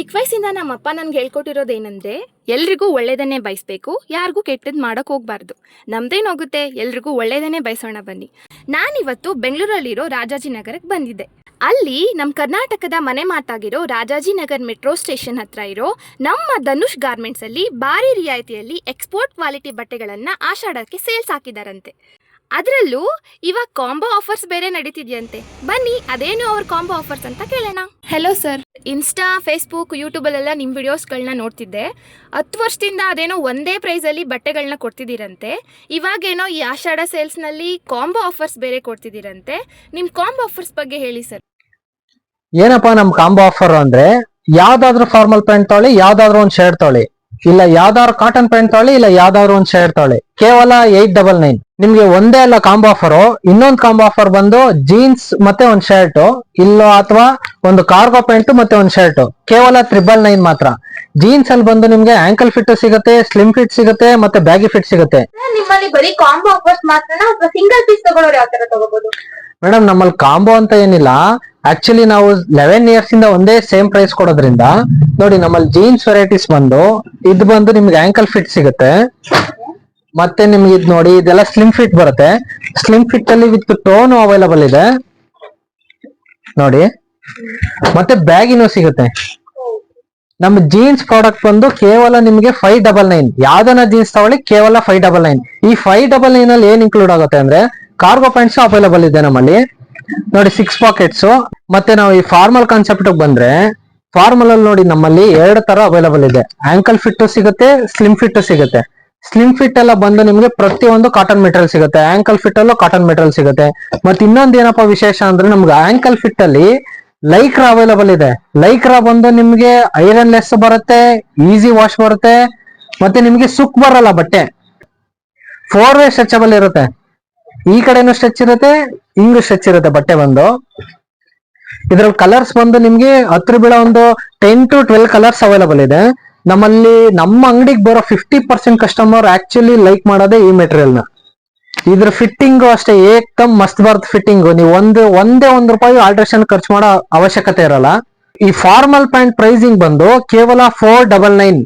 ಚಿಕ್ಕ ವಯಸ್ಸಿಂದ ನಮ್ಮಪ್ಪ ನನ್ಗೆ ಹೇಳ್ಕೊಟ್ಟಿರೋದೇನೆಂದ್ರೆ ಎಲ್ರಿಗೂ ಒಳ್ಳೇದನ್ನೇ ಬಯಸ್ಬೇಕು, ಯಾರಿಗೂ ಕೆಟ್ಟದ್ದು ಮಾಡಕ್ ಹೋಗ್ಬಾರ್ದು. ನಮ್ದೇನೋಗುತ್ತೆ ಎಲ್ರಿಗೂ ಒಳ್ಳೇದನ್ನೇ ಬಯಸೋಣ ಬನ್ನಿ. ನಾನಿವತ್ತು ಬೆಂಗಳೂರಲ್ಲಿರೋ ರಾಜಾಜಿನಗರಕ್ಕೆ ಬಂದಿದ್ದೆ. ಅಲ್ಲಿ ನಮ್ಮ ಕರ್ನಾಟಕದ ಮನೆ ಮಾತಾಗಿರೋ ರಾಜಾಜಿನಗರ್ ಮೆಟ್ರೋ ಸ್ಟೇಷನ್ ಹತ್ರ ಇರೋ ನಮ್ಮ ಧನುಷ್ ಗಾರ್ಮೆಂಟ್ಸ್ ಅಲ್ಲಿ ಭಾರಿ ರಿಯಾಯಿತಿಯಲ್ಲಿ ಎಕ್ಸ್ಪೋರ್ಟ್ ಕ್ವಾಲಿಟಿ ಬಟ್ಟೆಗಳನ್ನ ಆಷಾಢಕ್ಕೆ ಸೇಲ್ಸ್ ಹಾಕಿದಾರಂತೆ. ಅದರಲ್ಲೂ ಇವಾಗ ಕಾಂಬೋ ಆಫರ್ಸ್ ಬೇರೆ ನಡೀತಿದೆಯಂತೆ. ಬನ್ನಿ, ಅದೇನು ಅವ್ರ ಕಾಂಬೋ ಆಫರ್ಸ್ ಅಂತ ಕೇಳೋಣ. ಹೆಲೋ ಸರ್ ಇನ್ಸ್ಟಾ ಫೇಸ್ಬುಕ್ ಯೂಟ್ಯೂಬಲ್ಲೆಲ್ಲ ನಿಮ್ಮ ವಿಡಿಯೋಸ್ಗಳನ್ನ ನೋಡ್ತಿದ್ದೆ. ಹತ್ತು ವರ್ಷದಿಂದ ಅದೇನೋ ಒಂದೇ ಪ್ರೈಸಲ್ಲಿ ಬಟ್ಟೆಗಳನ್ನ ಕೊಡ್ತಿದ್ದೀರಂತೆ. ಇವಾಗೇನೋ ಈ ಆಷಾಢ ಸೇಲ್ಸ್ನಲ್ಲಿ ಕಾಂಬೋ ಆಫರ್ಸ್ ಬೇರೆ ಕೊಡ್ತಿದ್ದೀರಂತೆ. ನಿಮ್ಮ ಕಾಂಬೋ ಆಫರ್ಸ್ ಬಗ್ಗೆ ಹೇಳಿ ಸರ್ ಏನಪ್ಪಾ ನಮ್ ಕಾಂಬೋ ಆಫರ್ ಅಂದ್ರೆ, ಯಾವ್ದಾದ್ರು ಫಾರ್ಮಲ್ ಪ್ಯಾಂಟ್ ತೊಳಿ, ಯಾವ್ದಾದ್ರು ಒಂದ್ ಶರ್ಟ್ ತೊಗೊಳ್ಳಿ ಇಲ್ಲ ಯಾವ್ದಾದ್ರು ಕಾಟನ್ ಪ್ಯಾಂಟ್ ತೊಗೊಳ್ಳಿ ಇಲ್ಲ ಯಾವ್ದಾದ್ರು ಒಂದ್ ಶರ್ಟ್ ತೊಗೊಳ್ಳಿ ಕೇವಲ ಏಟ್ ಡಬಲ್ ನೈನ್ ನಿಮ್ಗೆ ಒಂದೇ ಅಲ್ಲ ಕಾಂಬೋ ಆಫರ್ ಇನ್ನೊಂದ್ ಕಾಂಬೋ ಆಫರ್ ಬಂದು ಜೀನ್ಸ್ ಮತ್ತೆ ಒಂದ್ ಶರ್ಟ್ ಇಲ್ಲ ಅಥವಾ ಒಂದು ಕಾರ್ಗೋ ಪ್ಯಾಂಟ್ ಮತ್ತೆ ಒಂದ್ ಶರ್ಟ್ ಕೇವಲ ತ್ರಿಬಲ್ ನೈನ್ ಮಾತ್ರ. ಜೀನ್ಸ್ ಅಲ್ಲಿ ಬಂದು ನಿಮ್ಗೆ ಆಂಕಲ್ ಫಿಟ್ ಸಿಗುತ್ತೆ ಸ್ಲಿಮ್ ಫಿಟ್ ಸಿಗುತ್ತೆ ಮತ್ತೆ ಬ್ಯಾಗಿ ಫಿಟ್ ಸಿಗುತ್ತೆ. ನಿಮ್ಮಲ್ಲಿ ಬರೀ ಕಾಂಬೋ ಆಫರ್ಸ್ ಅಥವಾ ಸಿಂಗಲ್ ಪೀಸ್ ತಗೊಳ್ಳೋರು ಯಾವ ತರ ತಗೋಬಹುದು ಮೇಡಮ್ ನಮ್ಮಲ್ಲಿ ಕಾಂಬೋ ಅಂತ ಏನಿಲ್ಲ. ಆಕ್ಚುಲಿ ನಾವು ಲೆವೆನ್ ಇಯರ್ಸ್ ಇಂದ ಒಂದೇ ಸೇಮ್ ಪ್ರೈಸ್ ಕೊಡೋದ್ರಿಂದ, ನೋಡಿ ನಮ್ಮಲ್ಲಿ ಜೀನ್ಸ್ ವೆರೈಟೀಸ್ ಬಂದು, ಇದು ಬಂದು ನಿಮ್ಗೆ ಆಂಕಲ್ ಫಿಟ್ ಸಿಗುತ್ತೆ. ಮತ್ತೆ ನಿಮ್ಗೆ ಇದು ನೋಡಿ, ಇದೆಲ್ಲ ಸ್ಲಿಮ್ ಫಿಟ್ ಬರುತ್ತೆ. ಸ್ಲಿಮ್ ಫಿಟ್ ಅಲ್ಲಿ ವಿತ್ ಟೋನ್ ಅವೈಲಬಲ್ ಇದೆ. ನೋಡಿ. ಮತ್ತೆ ಬ್ಯಾಗಿನೂ ಸಿಗುತ್ತೆ. ನಮ್ಮ ಜೀನ್ಸ್ ಪ್ರಾಡಕ್ಟ್ ಬಂದು ಕೇವಲ ನಿಮ್ಗೆ ಫೈವ್ ಡಬಲ್ ನೈನ್ ಯಾವ್ದನ್ನ ಜೀನ್ಸ್ ತಗೊಳ್ಳಿ, ಕೇವಲ ಫೈವ್ ಡಬಲ್ ನೈನ್ ಈ ಫೈವ್ ಡಬಲ್ ನೈನ್ ಅಲ್ಲಿ ಏನ್ ಇನ್ಕ್ಲೂಡ್ ಆಗುತ್ತೆ ಅಂದ್ರೆ ಕಾರ್ಗೋ ಪ್ಯಾಂಟ್ಸ್ ಅವೈಲಬಲ್ ಇದೆ ನಮ್ಮಲ್ಲಿ. ನೋಡಿ ಸಿಕ್ಸ್ ಪಾಕೆಟ್ಸ್ ಮತ್ತೆ ನಾವು ಈ ಫಾರ್ಮಲ್ ಕಾನ್ಸೆಪ್ಟ್ ಬಂದ್ರೆ ಫಾರ್ಮಲ್ ಅಲ್ಲಿ ನೋಡಿ ನಮ್ಮಲ್ಲಿ ಎರಡು ತರ ಅವೈಲಬಲ್ ಇದೆ. ಆಂಕಲ್ ಫಿಟ್ ಸಿಗುತ್ತೆ ಸ್ಲಿಮ್ ಫಿಟ್ ಸಿಗುತ್ತೆ. ಸ್ಲಿಮ್ ಫಿಟ್ ಎಲ್ಲ ಬಂದು ನಿಮ್ಗೆ ಪ್ರತಿಯೊಂದು ಕಾಟನ್ ಮೆಟೀರಿಯಲ್ ಸಿಗುತ್ತೆ. ಆಂಕಲ್ ಫಿಟ್ ಅಲ್ಲೂ ಕಾಟನ್ ಮೆಟೀರಿಯಲ್ ಸಿಗುತ್ತೆ. ಮತ್ತೆ ಇನ್ನೊಂದು ಏನಪ್ಪಾ ವಿಶೇಷ ಅಂದ್ರೆ ನಮ್ಗೆ ಆಂಕಲ್ ಫಿಟ್ ಅಲ್ಲಿ ಲೈಕ್ರಾ ಅವೈಲಬಲ್ ಇದೆ. ಲೈಕ್ರಾ ಬಂದು ನಿಮ್ಗೆ ಐರನ್ ಲೆಸ್ ಬರುತ್ತೆ ಈಸಿ ವಾಶ್ ಬರುತ್ತೆ, ಮತ್ತೆ ನಿಮ್ಗೆ ಸುಕ್ ಬರಲ್ಲ ಬಟ್ಟೆ. ಫೋರ್ ವೇ ಸ್ಟ್ರೆಚಬಲ್ ಇರುತ್ತೆ. ಈ ಕಡೆನೂ ಸ್ಟ್ರೆಚ್ ಇರುತ್ತೆ, ಹಿಂಗ್ ಸ್ಟ್ರೆಚ್ ಇರುತ್ತೆ ಬಟ್ಟೆ ಬಂದು. ಇದ್ರಲ್ಲಿ ಕಲರ್ಸ್ ಬಂದು ನಿಮ್ಗೆ ಹತ್ರ ಬೀಳೋ ಒಂದು ten to twelve colours available ಇದೆ. ನಮ್ಮಲ್ಲಿ, ನಮ್ಮ ಅಂಗಡಿಗೆ ಬರೋ fifty percent customer actually like ಮಾಡೋದೇ ಈ ಮೆಟೀರಿಯಲ್ನ. ಇದ್ರ ಫಿಟ್ಟಿಂಗು ಅಷ್ಟೇ, ಏಕದಮ್ ಮಸ್ತ್ ಬರ್ತ್ ಫಿಟ್ಟಿಂಗ್ ನೀವು ಒಂದು, ಒಂದೇ ಒಂದ್ ರೂಪಾಯಿ ಆಲ್ಟ್ರೇಷನ್ ಖರ್ಚು ಮಾಡೋ ಅವಶ್ಯಕತೆ ಇರಲ್ಲ. ಈ ಫಾರ್ಮಲ್ ಪ್ಯಾಂಟ್ ಪ್ರೈಸಿಂಗ್ ಬಂದು ಕೇವಲ ಫೋರ್ ಡಬಲ್ ನೈನ್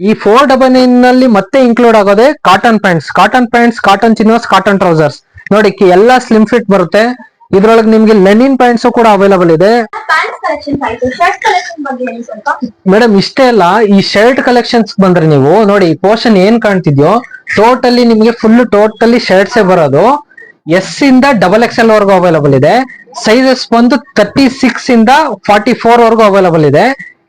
ಈ ಫೋರ್ ಡಬಲ್ ನೈನ್ನಲ್ಲಿ ಮತ್ತೆ ಇನ್ಕ್ಲೂಡ್ ಆಗೋದೇ cotton pants cotton pants cotton chinos cotton trousers ನೋಡಿ ಎಲ್ಲ ಸ್ಲಿಮ್ ಫಿಟ್ ಬರುತ್ತೆ. ಇದ್ರೊಳಗೆ ನಿಮ್ಗೆ ಲೆನಿನ್ ಪ್ಯಾಂಟ್ಸ್ ಕೂಡ ಅವೈಲಬಲ್ ಇದೆ. ಮೇಡಮ್ ಇಷ್ಟೇ ಅಲ್ಲ, ಈ ಶರ್ಟ್ ಕಲೆಕ್ಷನ್ಸ್ ಬಂದ್ರೆ ನೀವು, ನೋಡಿ ಪೋರ್ಷನ್ ಏನ್ ಕಾಣ್ತಿದ್ಯೋ ಟೋಟಲಿ ನಿಮ್ಗೆ ಫುಲ್ ಟೋಟಲಿ ಶರ್ಟ್ಸ್ ಬರೋದು. ಎಸ್ ಇಂದ ಡಬಲ್ ಎಕ್ಸ್ ಎಲ್ ವರ್ಗು ಅವೈಲಬಲ್ ಇದೆ. ಸೈಜಸ್ ಬಂದು ತರ್ಟಿ ಸಿಕ್ಸ್ ಇಂದ ಫಾರ್ಟಿ ಫೋರ್ ವರ್ಗು ಅವೈಲಬಲ್ ಇದೆ.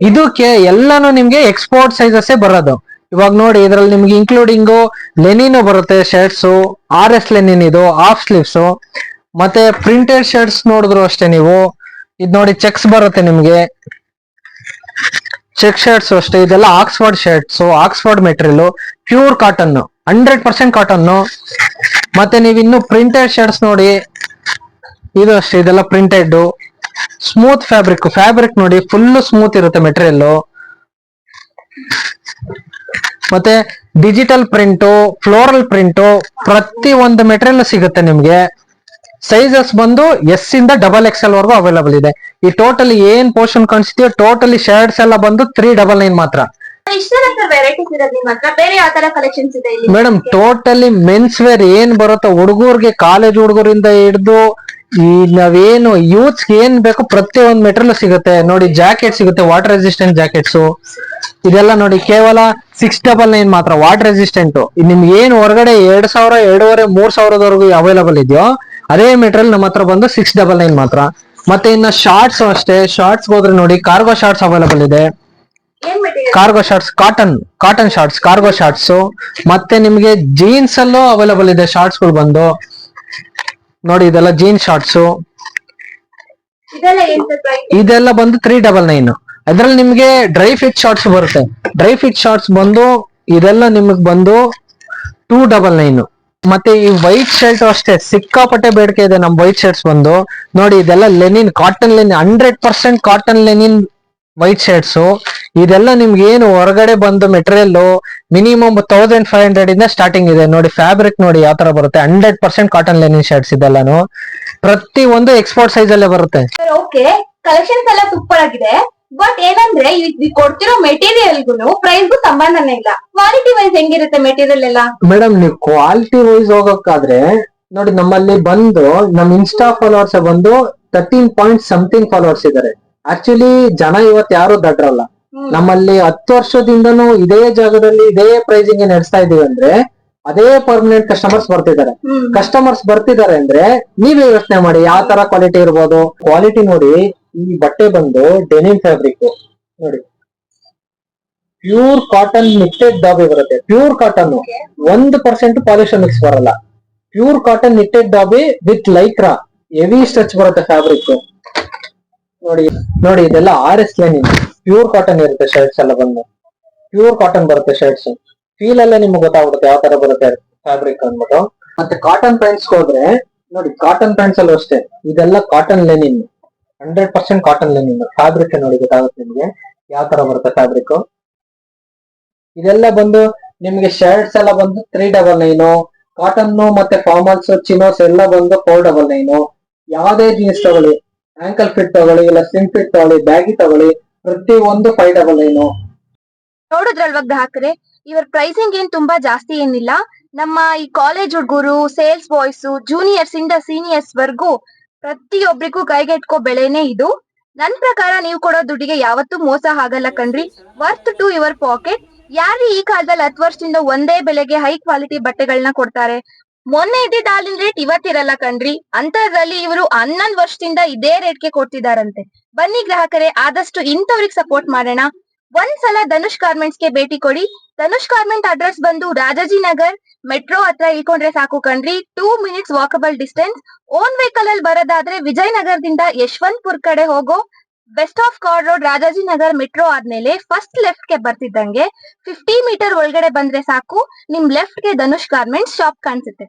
ಇದಕ್ಕೆ ಎಲ್ಲಾನು ನಿಮ್ಗೆ ಎಕ್ಸ್ಪೋರ್ಟ್ ಸೈಜಸ್ ಬರೋದು. ಇವಾಗ ನೋಡಿ, ಇದರಲ್ಲಿ ನಿಮ್ಗೆ ಇನ್ಕ್ಲೂಡಿಂಗ್ ಲೆನಿನ್ ಬರುತ್ತೆ ಶರ್ಟ್ಸ್ ಆರ್ ಎಸ್ ಲೆನಿನ್ ಇದು ಹಾಫ್ ಸ್ಲೀವ್ಸ್ ಮತ್ತೆ ಪ್ರಿಂಟೆಡ್ ಶರ್ಟ್ಸ್ ನೋಡಿದ್ರು ಅಷ್ಟೇ ನೀವು. ಇದು ನೋಡಿ ಚೆಕ್ಸ್ ಬರುತ್ತೆ ನಿಮ್ಗೆ. ಚೆಕ್ ಶರ್ಟ್ಸ್ ಅಷ್ಟೇ, ಇದೆಲ್ಲ Oxford shirts Oxford material pure cotton hundred percent cotton ಮತ್ತೆ ನೀವು ಇನ್ನು ಪ್ರಿಂಟೆಡ್ ಶರ್ಟ್ಸ್ ನೋಡಿ, ಇದು ಅಷ್ಟೇ, ಇದೆಲ್ಲ ಪ್ರಿಂಟೆಡ್ ಸ್ಮೂತ್ ಫ್ಯಾಬ್ರಿಕ್ ಫ್ಯಾಬ್ರಿಕ್ ನೋಡಿ ಫುಲ್ ಸ್ಮೂತ್ ಇರುತ್ತೆ ಮೆಟೀರಿಯಲ್ ಮತ್ತೆ ಡಿಜಿಟಲ್ ಪ್ರಿಂಟು ಫ್ಲೋರಲ್ ಪ್ರಿಂಟು ಪ್ರತಿ ಒಂದು ಮೆಟೀರಿಯಲ್ ಸಿಗುತ್ತೆ ನಿಮ್ಗೆ. ಸೈಜಸ್ ಬಂದು ಎಸ್ ಇಂದ ಡಬಲ್ ಎಕ್ಸ್ ಎಲ್ ವರ್ಗು ಅವೈಲಬಲ್ ಇದೆ. ಈ ಟೋಟಲಿ ಏನ್ ಪೋರ್ಷನ್ ಕಾಣಿಸ್ತೀಯೋ ಟೋಟಲಿ ಶರ್ಟ್ಸ್ ಎಲ್ಲ ಬಂದು ತ್ರೀ ಡಬಲ್ ನೈನ್ ಮಾತ್ರ. ಮೇಡಮ್ ಟೋಟಲಿ ಮೆನ್ಸ್ ವೇರ್ ಏನ್ ಬರುತ್ತೋ ಹುಡುಗರಿಗೆ ಕಾಲೇಜ್ ಹುಡುಗರಿಂದ ಹಿಡಿದು ಈ ನಾವೇನು ಯೂತ್ಸ್ ಏನ್ ಬೇಕು ಪ್ರತಿಯೊಂದು ಮೆಟೀರಿಯಲ್ ಸಿಗುತ್ತೆ. ನೋಡಿ ಜಾಕೆಟ್ ಸಿಗುತ್ತೆ ವಾಟರ್ ರೆಸಿಸ್ಟೆಂಟ್ ಜಾಕೆಟ್ಸ್ ಇದೆಲ್ಲ ನೋಡಿ ಕೇವಲ ಸಿಕ್ಸ್ ಡಬಲ್ ನೈನ್ ಮಾತ್ರ ವಾಟರ್ ರೆಸಿಸ್ಟೆಂಟ್ ನಿಮ್ಗೆ ಏನ್ ಹೊರಗಡೆ ಎರಡ್ ಸಾವಿರ, ಎರಡೂವರೆ, ಮೂರ್ ಸಾವಿರದವರೆಗೂ ಅವೈಲಬಲ್ ಇದೆಯೋ, ಅದೇ ಮೆಟೀರಿಯಲ್ ನಮ್ಮ ಹತ್ರ ಬಂದು ಸಿಕ್ಸ್ ಡಬಲ್ ನೈನ್ ಮಾತ್ರ. ಮತ್ತೆ ಇನ್ನ ಶಾರ್ಟ್ಸ್ ಅಷ್ಟೇ. ಶಾರ್ಟ್ಸ್ ಹೋದ್ರೆ ನೋಡಿ ಕಾರ್ಗೋ ಶಾರ್ಟ್ಸ್ ಅವೈಲಬಲ್ ಇದೆ. Cargo shorts cotton cotton shorts cargo shorts ಮತ್ತೆ ನಿಮ್ಗೆ ಜೀನ್ಸ್ ಅಲ್ಲೂ ಅವೈಲಬಲ್ ಇದೆ ಶಾರ್ಟ್ಸ್ಗಳು ಬಂದು. ನೋಡಿ ಇದೆಲ್ಲ ಜೀನ್ ಶಾರ್ಟ್ಸ್ ಇದೆಲ್ಲ ಬಂದು ತ್ರೀ ಡಬಲ್ ನೈನ್ ಅದ್ರಲ್ಲಿ ನಿಮ್ಗೆ ಡ್ರೈ ಫಿಟ್ ಶಾರ್ಟ್ಸ್ ಬರುತ್ತೆ. ಡ್ರೈ ಫಿಟ್ ಶಾರ್ಟ್ಸ್ ಬಂದು ಇದೆಲ್ಲ ನಿಮಗ್ ಬಂದು ಟೂ ಡಬಲ್ ನೈನ್ ಮತ್ತೆ ಈ ವೈಟ್ ಶರ್ಟ್ ಅಷ್ಟೇ ಸಿಕ್ಕಾಪಟ್ಟೆ ಬೇಡಿಕೆ ಇದೆ ನಮ್ ವೈಟ್ ಶರ್ಟ್ಸ್ ಬಂದು. ನೋಡಿ ಇದೆಲ್ಲ linen cotton linen hundred percent cotton linen white shirts ಇದೆಲ್ಲ ನಿಮ್ಗೆ ಏನು ಹೊರಗಡೆ ಬಂದು material minimum thousand five hundred ಇಂದ ಸ್ಟಾರ್ಟಿಂಗ್ ಇದೆ. ನೋಡಿ ಫ್ಯಾಬ್ರಿಕ್ ನೋಡಿ ಯಾವ ತರ ಬರುತ್ತೆ. Hundred percent cotton lining shirts ಇದೆಲ್ಲಾನು. ಪ್ರತಿ ಒಂದು ಎಕ್ಸ್ಪೋರ್ಟ್ ಸೈಜ್ ಅಲ್ಲೇ ಬರುತ್ತೆ. ಓಕೆ ಕಲೆಕ್ಷನ್ಸ್ ಎಲ್ಲ ಸೂಪರ್ ಆಗಿದೆ. ಬಟ್ ಏನಂದ್ರೆ ಇದ್ ಕೊಡ್ತಿರೋ ಮೆಟೀರಿಯಲ್ಗೂ ಪ್ರೈಸ್ಗೂ ಸಂಬಂಧನೇ ಇಲ್ಲ. ಕ್ವಾಲಿಟಿ ವೈಸ್ ಹೆಂಗಿರುತ್ತೆ ಮೆಟೀರಿಯಲ್ ಎಲ್ಲ? ಮೇಡಮ್ ನೀವು ಕ್ವಾಲಿಟಿ ವೈಸ್ ಹೋಗಕ್ಕಾದ್ರೆ ನೋಡಿ ನಮ್ಮಲ್ಲಿ ಬಂದು ನಮ್ ಇನ್ಸ್ಟಾ ಫಾಲೋವರ್ಸ್ ಬಂದು ತರ್ಟೀನ್ ಪಾಯಿಂಟ್ ಸಮಥಿಂಗ್ ಫಾಲೋವರ್ಸ್ ಇದಾರೆ. ಆಕ್ಚುಲಿ ಜನ ಇವತ್ ಯಾರು ದಡ್ರಲ್ಲ. ನಮ್ಮಲ್ಲಿ ಹತ್ತು ವರ್ಷದಿಂದನೂ ಇದೇ ಜಾಗದಲ್ಲಿ ಇದೇ ಪ್ರೈಸಿಂಗ್ ನಡೆಸ್ತಾ ಇದೀವಿ ಅಂದ್ರೆ ಅದೇ ಪರ್ಮನೆಂಟ್ ಕಸ್ಟಮರ್ಸ್ ಬರ್ತಿದ್ದಾರೆ. ಕಸ್ಟಮರ್ಸ್ ಬರ್ತಿದ್ದಾರೆ ಅಂದ್ರೆ ನೀವೇ ಯೋಚನೆ ಮಾಡಿ ಯಾವ ತರ ಕ್ವಾಲಿಟಿ ಇರ್ಬೋದು. ಕ್ವಾಲಿಟಿ ನೋಡಿ ಈ ಬಟ್ಟೆ ಬಂದು ಡೆನಿಮ್ ಫ್ಯಾಬ್ರಿಕ್ ನೋಡಿ. ಪ್ಯೂರ್ ಕಾಟನ್ ನಿಟ್ಟೆಡ್ ಡಾಬಿ ಬರುತ್ತೆ. ಪ್ಯೂರ್ ಕಾಟನ್ ಒಂದು ಪರ್ಸೆಂಟ್ ಪಾಲಿಶ್ ಮಿಕ್ಸ್ ಬರಲ್ಲ. Pure cotton knitted dobby with Lycra heavy stretch ಬರುತ್ತೆ ಫ್ಯಾಬ್ರಿಕ್ ನೋಡಿ ನೋಡಿ, ಇದೆಲ್ಲ R S line pure cotton ಇರುತ್ತೆ ಶರ್ಟ್ಸ್ ಎಲ್ಲ ಬಂದು. ಪ್ಯೂರ್ ಕಾಟನ್ ಬರುತ್ತೆ ಶರ್ಟ್ಸ್ ಫೀಲ್ ಎಲ್ಲ ನಿಮ್ಗೆ ಗೊತ್ತಾಗ್ಬಿಡುತ್ತೆ ಯಾವ ತರ ಬರುತ್ತೆ ಫ್ಯಾಬ್ರಿಕ್ ಅಂದ್ಬಿಟ್ಟು. ಮತ್ತೆ ಕಾಟನ್ ಪ್ಯಾಂಟ್ಸ್ ಹೋದ್ರೆ, ನೋಡಿ ಕಾಟನ್ ಪ್ಯಾಂಟ್ಸ್ ಅಲ್ಲೂ ಅಷ್ಟೇ. ಇದೆಲ್ಲ cotton linen hundred percent cotton linen fabric ನೋಡಿ, ಗೊತ್ತಾಗುತ್ತೆ ನಿಮ್ಗೆ ಯಾವ ತರ ಬರುತ್ತೆ ಫ್ಯಾಬ್ರಿಕ್ ಇದೆಲ್ಲ ಬಂದು ನಿಮ್ಗೆ ಶರ್ಟ್ಸ್ ಎಲ್ಲ ಬಂದು ತ್ರೀ ಡಬಲ್ ನೈನು ಕಾಟನ್ ಮತ್ತೆ ಫಾರ್ಮಲ್ಸ್ ಚಿನೋಸ್ ಎಲ್ಲ ಬಂದು ಫೋರ್ ಡಬಲ್ ನೈನು ಯಾವುದೇ ಜೀನ್ಸ್ ತಗೊಳ್ಳಿ. ಆಂಕಲ್ ಫಿಟ್ ತಗೊಳ್ಳಿ, ಇಲ್ಲ ಸ್ಲಿಮ್ ಫಿಟ್ ತಗೊಳ್ಳಿ ಬ್ಯಾಗಿ ತಗೊಳ್ಳಿ ಪ್ರತಿ ಒಂದು ಫೈವ್ ನೈನು ನೋಡಿದ್ರಲ್ವಾ ಗ್ರಾಹಕರೇ? ಇವರ ಪ್ರೈಸಿಂಗ್ ಏನ್ ತುಂಬಾ ಜಾಸ್ತಿ ಏನಿಲ್ಲ. ನಮ್ಮ ಈ ಕಾಲೇಜ್ ಹುಡುಗರು ಸೇಲ್ಸ್ ಬಾಯ್ಸ್ ಜೂನಿಯರ್ಸ್ ಇಂದ ಸೀನಿಯರ್ಸ್ ವರ್ಗೂ ಪ್ರತಿಯೊಬ್ಬರಿಗೂ ಕೈಗೆಟ್ಕೋ ಬೆಳೆನೇ ಇದು. ನನ್ ಪ್ರಕಾರ ನೀವು ಕೊಡೋ ದುಡ್ಡಿಗೆ ಯಾವತ್ತೂ ಮೋಸ ಆಗಲ್ಲ ಕಣ್ರಿ. ವರ್ತ್ ಟು ಯುವರ್ ಪಾಕೆಟ್ ಯಾರು ಈ ಕಾಲದಲ್ಲಿ ಹತ್ತು ವರ್ಷದಿಂದ ಒಂದೇ ಬೆಲೆಗೆ ಹೈ ಕ್ವಾಲಿಟಿ ಬಟ್ಟೆಗಳನ್ನ ಕೊಡ್ತಾರೆ? ಮೊನ್ನೆ ಇದ್ದಿದ್ದ ಹಾಲಿನ ರೇಟ್ ಇವತ್ತಿರಲ್ಲ ಕಣ್ರಿ. ಅಂತದ್ರಲ್ಲಿ ಇವರು ಹನ್ನೊಂದ್ ವರ್ಷದಿಂದ ಇದೇ ರೇಟ್ಗೆ ಕೊಡ್ತಿದಾರಂತೆ. ಬನ್ನಿ ಗ್ರಾಹಕರೇ, ಆದಷ್ಟು ಇಂಥವ್ರಿಗೆ ಸಪೋರ್ಟ್ ಮಾಡೋಣ. ಒಂದ್ಸಲ ಧನುಷ್ ಗಾರ್ಮೆಂಟ್ಸ್ಗೆ ಭೇಟಿ ಕೊಡಿ. ಧನುಷ್ ಗಾರ್ಮೆಂಟ್ ಅಡ್ರೆಸ್ ಬಂದು ರಾಜಾಜಿನಗರ್ ಮೆಟ್ರೋ ಹತ್ರ ಇಳ್ಕೊಂಡ್ರೆ ಸಾಕು ಕಣ್ರಿ. Two minutes walkable distance own vehicle ಅಲ್ಲಿ ಬರೋದಾದ್ರೆ ವಿಜಯನಗರದಿಂದ ಯಶವಂತಪುರ್ ಕಡೆ ಹೋಗೋ west of Chord Road Rajajinagar metro ಆದ್ಮೇಲೆ ಫಸ್ಟ್ ಲೆಫ್ಟ್ಗೆ ಬರ್ತಿದ್ದಂಗೆ ಫಿಫ್ಟಿ ಮೀಟರ್ ಒಳಗಡೆ ಬಂದ್ರೆ ಸಾಕು. ನಿಮ್ ಲೆಫ್ಟ್ಗೆ ಧನುಷ್ ಗಾರ್ಮೆಂಟ್ಸ್ ಶಾಪ್ ಕಾಣಿಸುತ್ತೆ.